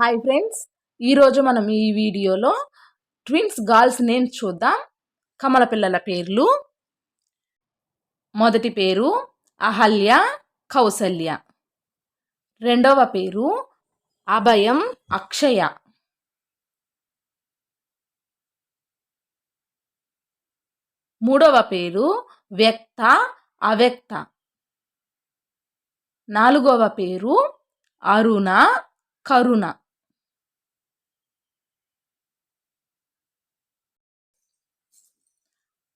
Hi friends ఈరోజు మనం ఈ వీడియోలో ట్విన్స్ గర్ల్స్ నేమ్స్ చూద్దాం. కమల పిల్లల పేర్లు. మొదటి పేరు అహల్య కౌసల్య. రెండవ పేరు అభయం అక్షయ. మూడవ పేరు వ్యక్త అవ్యక్త. నాలుగవ పేరు అరుణ కరుణ.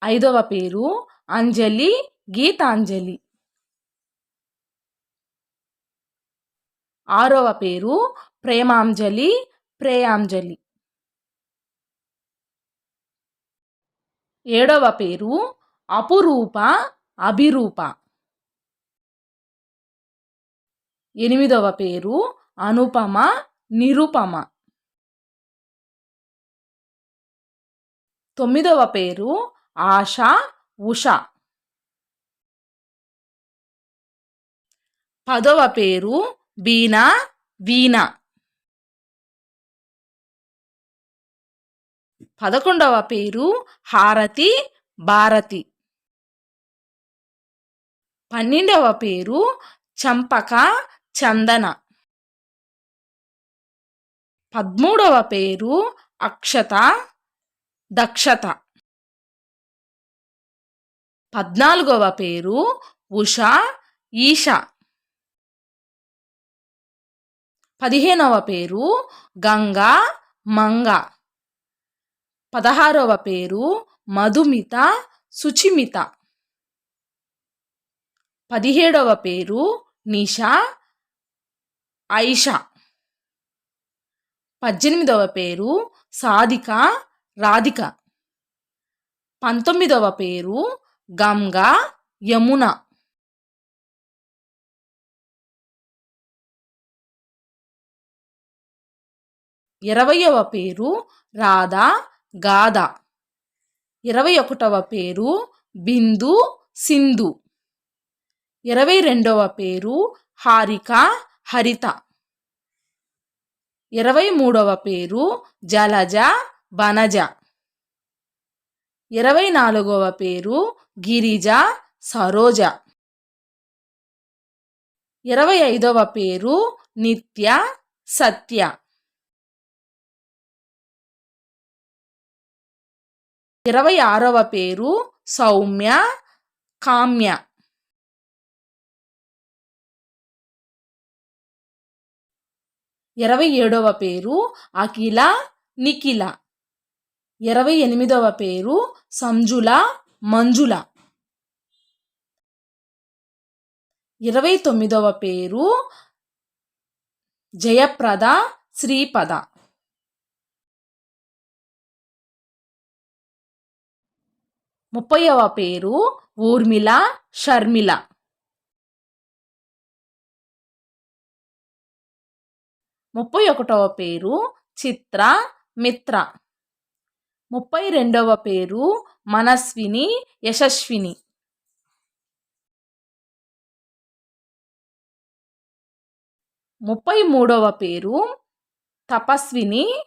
ఐదవ పేరు అంజలి గీతాంజలి. ఆరవ పేరు ప్రేమాంజలి ప్రేయాంజలి. ఏడవ పేరు అపురూప అభిరూప. ఎనిమిదవ పేరు అనుపమ నిరుపమ. తొమ్మిదవ పేరు ఆశ ఉష. పదవ పేరు బీనా వీణ. పదకొండవ పేరు హారతి భారతి. పన్నెండవ పేరు చంపక చందన. పదమూడవ పేరు అక్షత దక్షత. పద్నాలుగవ పేరు ఉషా ఈష. పదిహేనవ పేరు గంగా మంగ. పదహారవ పేరు మధుమిత సుచిమిత. పదిహేడవ పేరు నిషా ఐష. పద్దెనిమిదవ పేరు సాధిక రాధిక. పంతొమ్మిదవ పేరు గంగా యమున. ఇరవయవ పేరు రాధా గాథ ఇరవై ఒకటవ పేరు బిందు సింధు. ఇరవై రెండవ పేరు హారిక హరిత. ఇరవై మూడవ పేరు జలజ బనజ ఇరవై నాలుగవ పేరు గిరిజ సరోజ. ఇరవై ఐదవ పేరు నిత్య సత్య. ఇరవై ఆరవ పేరు సౌమ్య కామ్య. ఇరవై ఏడవ పేరు అఖిల నిఖిల. ఇరవై ఎనిమిదవ పేరు సంజుల మంజుల. ఇరవై తొమ్మిదవ పేరు జయప్రద శ్రీపద. ముప్పైవ పేరు ఊర్మిళ షర్మిల. ముప్పై ఒకటవ పేరు చిత్ర మిత్ర. ముప్పై రెండవ పేరు మనస్విని యశస్విని. ముప్పై మూడవ పేరు తపస్విని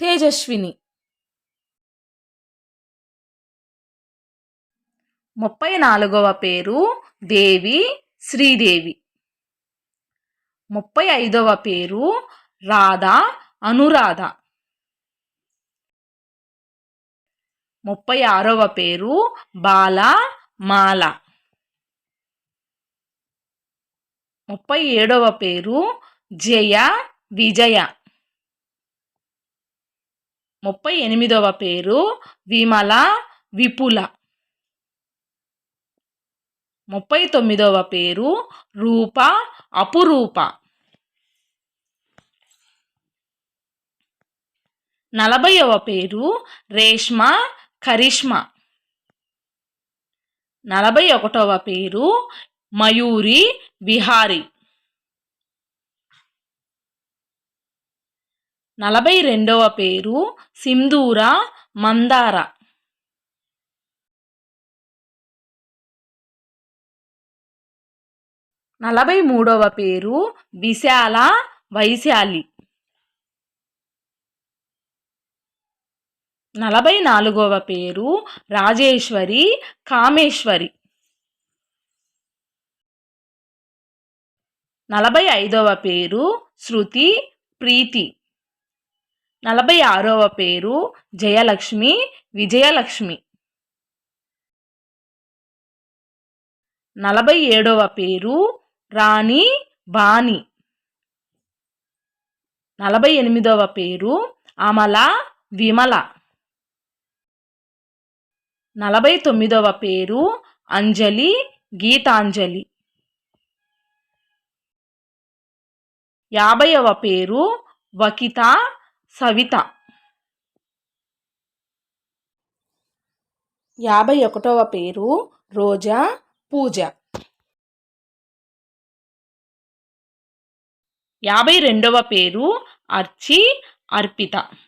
తేజస్విని. ముప్పై నాలుగవ పేరు దేవి శ్రీదేవి. ముప్పై ఐదవ పేరు రాధా అనురాధ. ముప్పై ఆరవ పేరు బాలమాల ముప్పై ఏడవ పేరు జయ విజయ. ముప్పై ఎనిమిదవ పేరు విమల విపుల. ముప్పై తొమ్మిదవ పేరు రూప అపురూప. నలభైవ పేరు రేష్మ కరిష్మా. నలభై ఒకటవ పేరు మయూరి విహారీ. నలభై రెండవ పేరు సింధూర మందార. నలభై మూడవ పేరు విశాల వైశాలి. నలభై నాలుగవ పేరు రాజేశ్వరి కామేశ్వరి. నలభై ఐదవ పేరు శృతి ప్రీతి. నలభై ఆరవ పేరు జయలక్ష్మి విజయలక్ష్మి. నలభై ఏడవ పేరు రాణి బాణి. నలభై ఎనిమిదవ పేరు అమల విమల. నలభై తొమ్మిదవ పేరు అంజలి గీతాంజలి. యాభైవ పేరు వకిత సవిత. యాభై ఒకటవ పేరు రోజా పూజ. యాభై రెండవ పేరు అర్చి అర్పిత.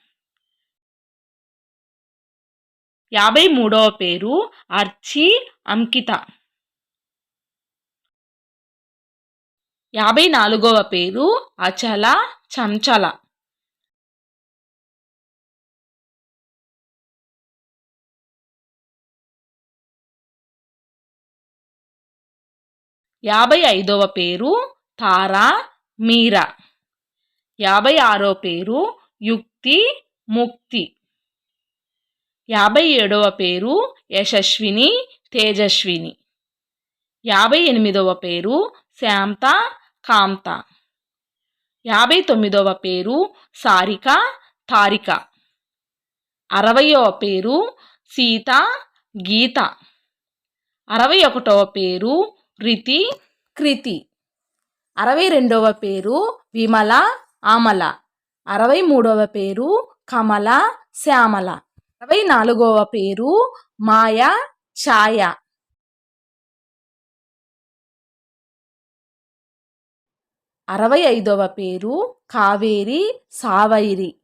యాభై మూడవ పేరు అర్చి అంకిత. యాభై నాలుగవ పేరు అచల చంచల. యాభై ఐదవ పేరు తారా మీరా. యాభై ఆరో పేరు యుక్తి ముక్తి. యాభై ఏడవ పేరు యశస్విని తేజస్విని. యాభై ఎనిమిదవ పేరు శాంత కాంత. యాభై తొమ్మిదవ పేరు సారిక తారిక. అరవయవ పేరు సీత గీత. అరవై ఒకటవ పేరు రితి కృతి. అరవై రెండవ పేరు విమల ఆమల. అరవై మూడవ పేరు కమల శ్యామల. అరవై నాలుగవ పేరు మాయ ఛాయ. అరవై ఐదవ పేరు కావేరి సావైరి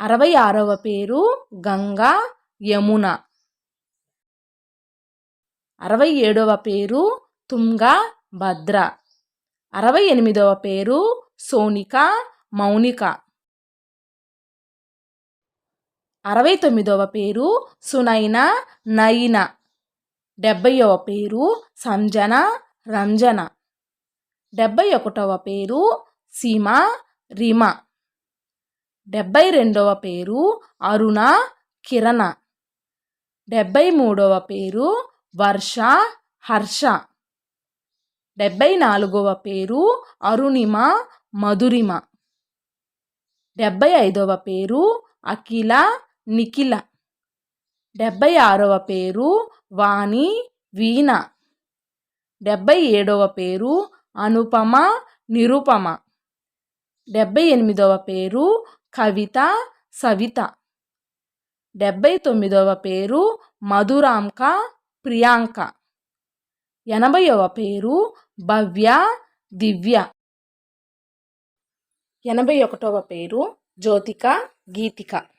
అరవై ఆరవ పేరు గంగా యమున. అరవై ఏడవ పేరు తుంగ భద్ర. అరవై ఎనిమిదవ పేరు సోనిక మౌనిక. అరవై తొమ్మిదవ పేరు సునైన నయిన డెబ్బైవ పేరు సంజన రంజన. డెబ్బై ఒకటవ పేరు సీమ రిమ. డెబ్బై రెండవ పేరు అరుణ కిరణ. డెబ్బై మూడవ పేరు వర్ష హర్ష. డెబ్బై నాలుగవ పేరు అరుణిమ మధురిమ. డెబ్బై ఐదవ పేరు అఖిల నిఖిల. డెబ్బై ఆరవ పేరు వాణి వీణ. డెబ్బై ఏడవ పేరు అనుపమ నిరుపమ. డెబ్బై ఎనిమిదవ పేరు కవిత సవిత. డెబ్బై తొమ్మిదవ పేరు మధురాంక ప్రియాంక. ఎనభైవ పేరు భవ్య దివ్య. ఎనభై ఒకటవ పేరు జ్యోతిక గీతిక.